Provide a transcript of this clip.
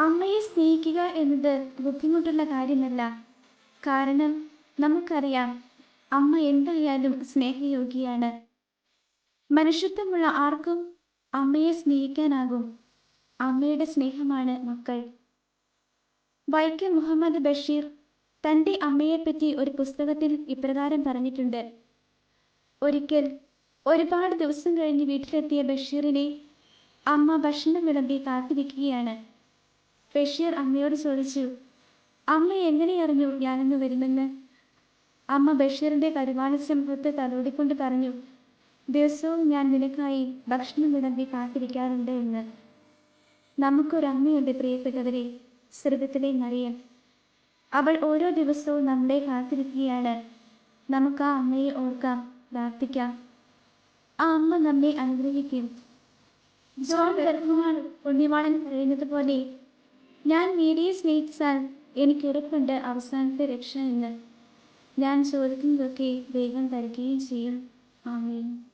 അമ്മയെ സ്നേഹിക്കുക എന്നത് ബുദ്ധിമുട്ടുള്ള കാര്യമല്ല. കാരണം നമുക്കറിയാം അമ്മ എന്തായാലും സ്നേഹയോഗിയാണ്. മനുഷ്യത്വമുള്ള ആർക്കും അമ്മയെ സ്നേഹിക്കാനാകും. അമ്മയുടെ സ്നേഹമാണ് മക്കൾ. വൈക്കം മുഹമ്മദ് ബഷീർ തന്റെ അമ്മയെപ്പറ്റി ഒരു പുസ്തകത്തിൽ ഇപ്രകാരം പറഞ്ഞിട്ടുണ്ട്. ഒരിക്കൽ ഒരുപാട് ദിവസം കഴിഞ്ഞ് വീട്ടിലെത്തിയ ബഷീറിനെ അമ്മ ഭക്ഷണം വിളമ്പി കാത്തിരിക്കുകയാണ്. ബഷീർ അമ്മയോട് ചോദിച്ചു അമ്മ എങ്ങനെ അറിഞ്ഞു ഞാനിന്ന് വരുമെന്ന് അമ്മ ബഷീറിന്റെ കരുവാളിച്ച മുഖത്ത് തലോടിക്കൊണ്ട് പറഞ്ഞു ദിവസവും ഞാൻ നിനക്കായി ഭക്ഷണം വിളമ്പി കാത്തിരിക്കാറുണ്ട് എന്ന്. നമുക്കൊരമ്മയുണ്ട് പ്രിയപ്പെട്ടവരെ സ്വർഗത്തിലെ മറിയം. അവൾ ഓരോ ദിവസവും നമ്മളെ കാത്തിരിക്കുകയാണ്. നമുക്ക് ആ അമ്മയെ ഓർക്കാം പ്രാർത്ഥിക്കാം. ആ അമ്മ നമ്മെ അനുഗ്രഹിക്കും. ജോൺ പുണ്യവാളൻ പറയുന്നത് പോലെ ഞാൻ മേരിയെ സ്നേഹിച്ചാൽ എനിക്ക് ഉറപ്പുണ്ട് അവസാനത്തെ രക്ഷ എന്ന് ഞാൻ ചോദിക്കുന്നതൊക്കെ ദൈവം തരികയും ചെയ്യും. ആമേൻ.